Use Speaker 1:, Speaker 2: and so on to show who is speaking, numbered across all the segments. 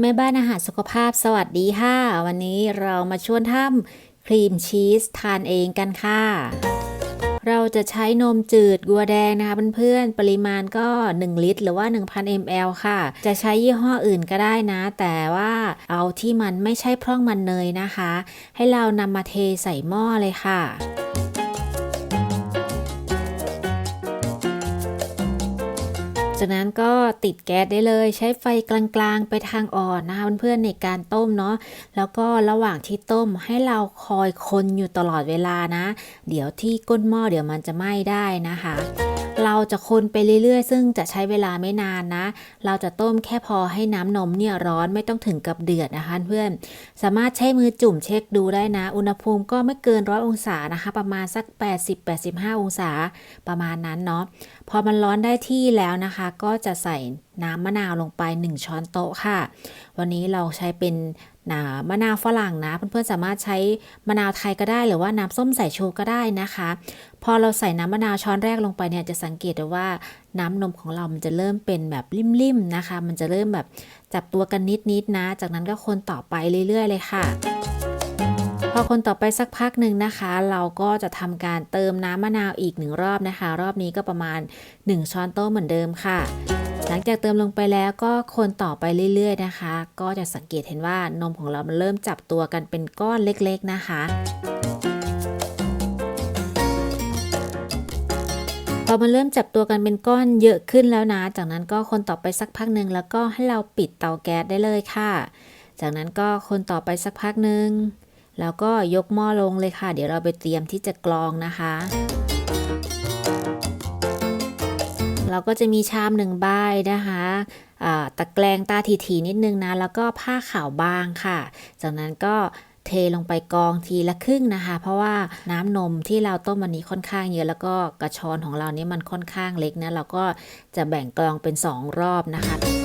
Speaker 1: แม่บ้านอาหารสุขภาพสวัสดีค่ะ วันนี้เรามาชวนทำครีมชีสทานเองกันค่ะ เราจะใช้นมจืดกัวแดงนะคะเพื่อนๆปริมาณก็ 1 ลิตร หรือว่า 1,000 ml ค่ะ จะใช้ยี่ห้ออื่นก็ได้นะ แต่ว่าเอาที่มันไม่ใช่พร่องมันเนยนะคะ ให้เรานำมาเทใส่หม้อเลยค่ะ จากนั้นก็ติดแก๊สได้เลย ใช้ไฟกลางๆไปทางอ่อนนะคะเพื่อนๆในการต้มเนาะแล้วก็ระหว่างที่ต้มให้เราคอยคนอยู่ตลอดเวลานะ เดี๋ยวที่ก้นหม้อเดี๋ยวมันจะไหม้ได้นะคะ เราจะคนไปเรื่อยๆ ซึ่งจะใช้เวลาไม่นานนะ เราจะต้มแค่พอให้น้ำนมเนี่ยร้อนไม่ต้องถึงกับเดือดนะคะเพื่อน สามารถใช้มือจุ่มเช็คดูได้นะ อุณหภูมิก็ไม่เกินร้อยองศานะคะ ประมาณสัก 80-85 องศาประมาณนั้นเนาะ พอมันร้อนได้ที่แล้วนะคะ ก็จะใส่น้ำมะนาวลงไป 1 ช้อนโต๊ะค่ะ วันนี้เราใช้เป็น น้ำมะนาวฝรั่งนะ เพื่อนๆสามารถใช้มะนาวไทยก็ได้ หรือว่าน้ำส้มสายชูก็ได้นะคะ พอเราใส่น้ำมะนาวช้อนแรกลงไปเนี่ยจะสังเกตได้ว่าน้ำนมของเรามันจะเริ่มเป็นแบบริมๆนะคะ มันจะเริ่มแบบจับตัวกันนิดๆนะ จากนั้นก็คนต่อไปเรื่อยๆ เลยค่ะพอคนต่อไปสักพักหนึ่งนะคะ เราก็จะทำการเติมน้ำมะนาวอีกหนึ่งรอบนะคะ รอบนี้ก็ประมาณ 1 ช้อนโต๊ะเหมือนเดิมค่ะ ลังจากเติมลงไปแล้วก็คนต่อไปเรื่อยๆนะคะ ก็จะสังเกตเห็นว่านมของเรามันเริ่มจับตัวกันเป็นก้อนเล็กๆนะคะพอมันเริ่มจับตัวกันเป็นก้อนเยอะขึ้นแล้วนะ จากนั้นก็คนต่อไปสักพักหนึ่งแล้วก็ให้เราปิดเตาแก๊สได้เลยค่ะ จากนั้นก็คนต่อไปสักพักหนึ่งแล้วก็ยกหม้อลงเลยค่ะ เดี๋ยวเราไปเตรียมที่จะกรองนะคะ เราก็จะมีชามหนึ่งใบนะคะตะแกรงตาถีๆนิดนึงนะ แล้วก็ผ้าขาวบางค่ะ จากนั้นก็เทลงไปกองทีละครึ่งนะคะ เพราะว่าน้ำนมที่เราต้มวันนี้ค่อนข้างเยอะแล้วก็กระชอนของเรานี่มันค่อนข้างเล็กนะเราก็จะแบ่งกองเป็น 2 รอบนะคะ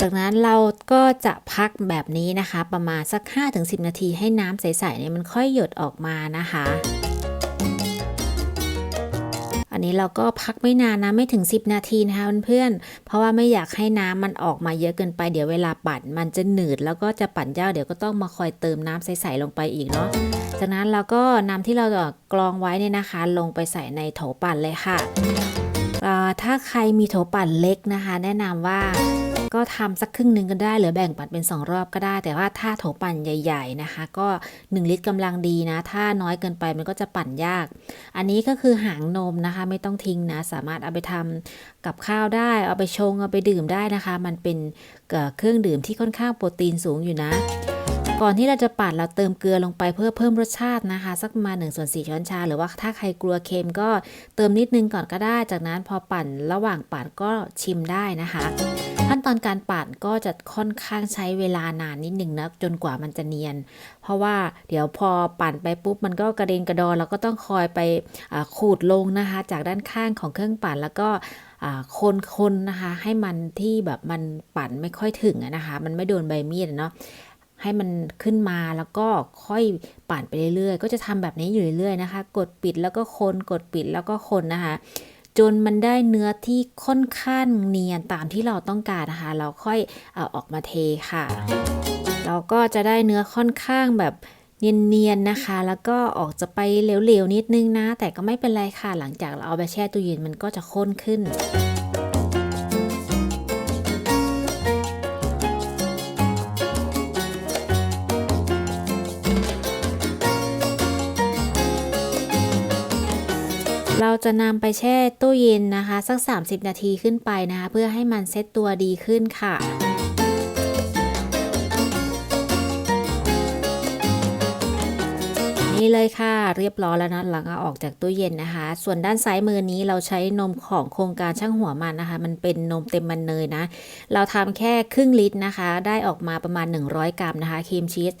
Speaker 1: จากนั้นเราก็จะพักแบบนี้นะคะ ประมาณสัก 5-10 นาทีให้น้ำใสๆเนี่ยมันค่อยหยดออกมานะคะ อันนี้เราก็พักไม่นานนะไม่ถึง 10 นาทีนะคะเพื่อนๆเพราะว่าไม่อยากให้น้ำมันออกมาเยอะเกินไปเดี๋ยวเวลาปั่นมันจะหนืดแล้วก็จะปั่นยากเดี๋ยวก็ต้องมาคอยเติมน้ำใสๆลงไปอีกเนาะจากนั้นเราก็นำที่เรากรองไว้เนี่ยนะคะ ลงไปใส่ในโถปั่นเลยค่ะถ้าใครมีโถปั่นเล็กนะคะ แนะนำว่า ก็ทำสักครึ่งหนึ่งก็ได้หรือแบ่งปั่นเป็น 2 รอบก็ได้ แต่ว่าถ้าโถปั่นใหญ่ๆนะคะ ก็ 1 ลิตรกำลังดีนะ ถ้าน้อยเกินไปมันก็จะปั่นยาก อันนี้ก็คือหางนมนะคะ ไม่ต้องทิ้งนะ สามารถเอาไปทำกับข้าวได้ เอาไปชงเอาไปดื่มได้นะคะ มันเป็นเครื่องดื่มที่ค่อนข้างโปรตีนสูงอยู่นะก่อนที่เราจะปั่นเราเติมเกลือลงไปเพื่อเพิ่มรสชาตินะคะ สักประมาณ1ส่วน4ช้อนชา หรือว่าถ้าใครกลัวเค็มก็เติมนิดนึงก่อนก็ได้ จากนั้นพอปั่นระหว่างปั่นก็ชิมได้นะคะ ขั้นตอนการปั่นก็จะค่อนข้างใช้เวลานานนิดหนึ่งนะจนกว่ามันจะเนียน เพราะว่าเดี๋ยวพอปั่นไปปุ๊บมันก็กระเด็นกระดอนเราก็ต้องคอยไปขูดลงนะคะ จากด้านข้างของเครื่องปั่นแล้วก็คนคนนะคะให้มันที่แบบมันปั่นไม่ค่อยถึงนะคะ มันไม่โดนใบมีดเนาะให้มันขึ้นมาแล้วก็ค่อยปั่นไปเรื่อยๆ ก็จะทำแบบนี้อยู่เรื่อยๆนะคะ กดปิดแล้วก็คนกดปิดแล้วก็คนนะคะ จนมันได้เนื้อที่ค่อนข้างเนียนตามที่เราต้องการนะคะเราค่อยเอาออกมาเทค่ะ เราก็จะได้เนื้อค่อนข้างแบบเนียนๆนะคะ แล้วก็ออกจะไปเหลวๆนิดนึงนะ แต่ก็ไม่เป็นไรค่ะ หลังจากเราเอาไปแช่ตู้เย็นมันก็จะข้นขึ้น เราจะนำไปแช่ตู้เย็นนะคะ สัก 30 นาทีขึ้นไปนะคะ เพื่อให้มันเซ็ตตัวดีขึ้นค่ะ นี่เลยค่ะ เรียบร้อยแล้วนะหลังเอาออกจากตู้เย็นนะคะ ส่วนด้านซ้ายมือนี้เราใช้นมของโครงการช่างหัวมันนะคะ มันเป็นนมเต็มมันเนยนะ เราทำแค่ครึ่งลิตรนะคะ ได้ออกมาประมาณ 100 กรัมนะคะครีมชีส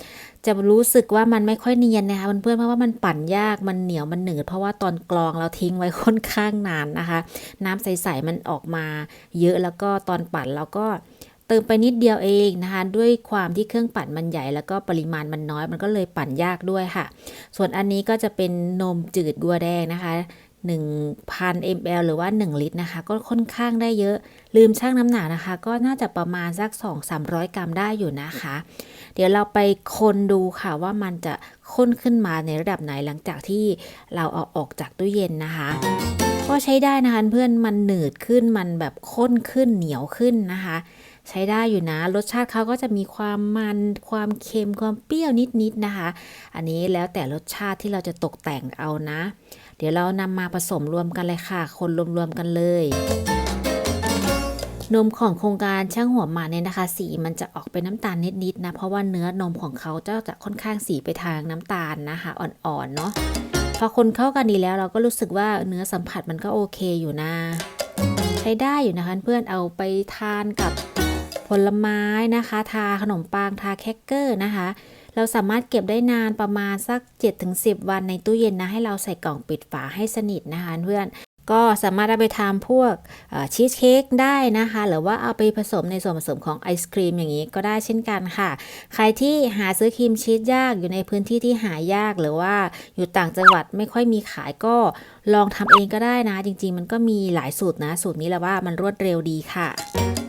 Speaker 1: จะรู้สึกว่ามันไม่ค่อยเนียนนะคะเพื่อนๆเพราะว่ามันปั่นยากมันเหนียวมันหนืดเพราะว่าตอนกรองเราทิ้งไว้ค่อนข้างนานนะคะ น้ำใสๆมันออกมาเยอะแล้วก็ตอนปั่นเราก็ เติมไปนิดเดียวเองนะคะด้วยความที่เครื่องปั่นมันใหญ่แล้วก็ปริมาณมันน้อยมันก็เลยปั่นยากด้วยค่ะ ส่วนอันนี้ก็จะเป็นนมจืดกัวแดงนะคะ1,000 ml หรือว่า 1 ลิตรนะคะ ก็ค่อนข้างได้เยอะ ลืมชั่งน้ำหนักนะคะ ก็น่าจะประมาณสัก 2-300 กรัมได้อยู่นะคะ เดี๋ยวเราไปคนดูค่ะว่ามันจะข้นขึ้นมาในระดับไหนหลังจากที่เราเอาออกจากตู้เย็นนะคะ ก็ใช้ได้นะคะเพื่อนมันหนืดขึ้นมันแบบข้นขึ้นเหนียวขึ้นนะคะ ใช้ได้อยู่นะ รสชาติเขาก็จะมีความมันความเค็มความเปรี้ยวนิดๆนะคะ อันนี้แล้วแต่รสชาติที่เราจะตกแต่งเอานะ เดี๋ยวเรานำมาผสมรวมกันเลยค่ะ คนรวมๆกันเลยนมของโครงการช่างหัวหมาเนี่ยนะคะ สีมันจะออกเป็นน้ำตาลนิดๆนะ เพราะว่าเนื้อนมของเขาเจ้าจะค่อนข้างสีไปทางน้ำตาลนะคะ อ่อนๆเนาะ พอคนเข้ากันดีแล้วเราก็รู้สึกว่าเนื้อสัมผัสมันก็โอเคอยู่นะ ใช้ได้อยู่นะคะเพื่อนเอาไปทานกับผลไม้นะคะ ทาขนมปังทาแครกเกอร์นะคะ เราสามารถเก็บได้นานประมาณสัก 7-10 วันในตู้เย็นนะ ให้เราใส่กล่องปิดฝาให้สนิทนะคะเพื่อน ก็สามารถเอาไปทำพวกชีสเค้กได้นะคะ หรือว่าเอาไปผสมในส่วนผสมของไอศครีมอย่างนี้ก็ได้เช่นกันค่ะ ใครที่หาซื้อครีมชีสยากอยู่ในพื้นที่ที่หายากหรือว่าอยู่ต่างจังหวัดไม่ค่อยมีขายก็ลองทำเองก็ได้นะ จริง ๆ มันก็มีหลายสูตรนะ สูตรนี้แหละว่ามันรวดเร็วดีค่ะ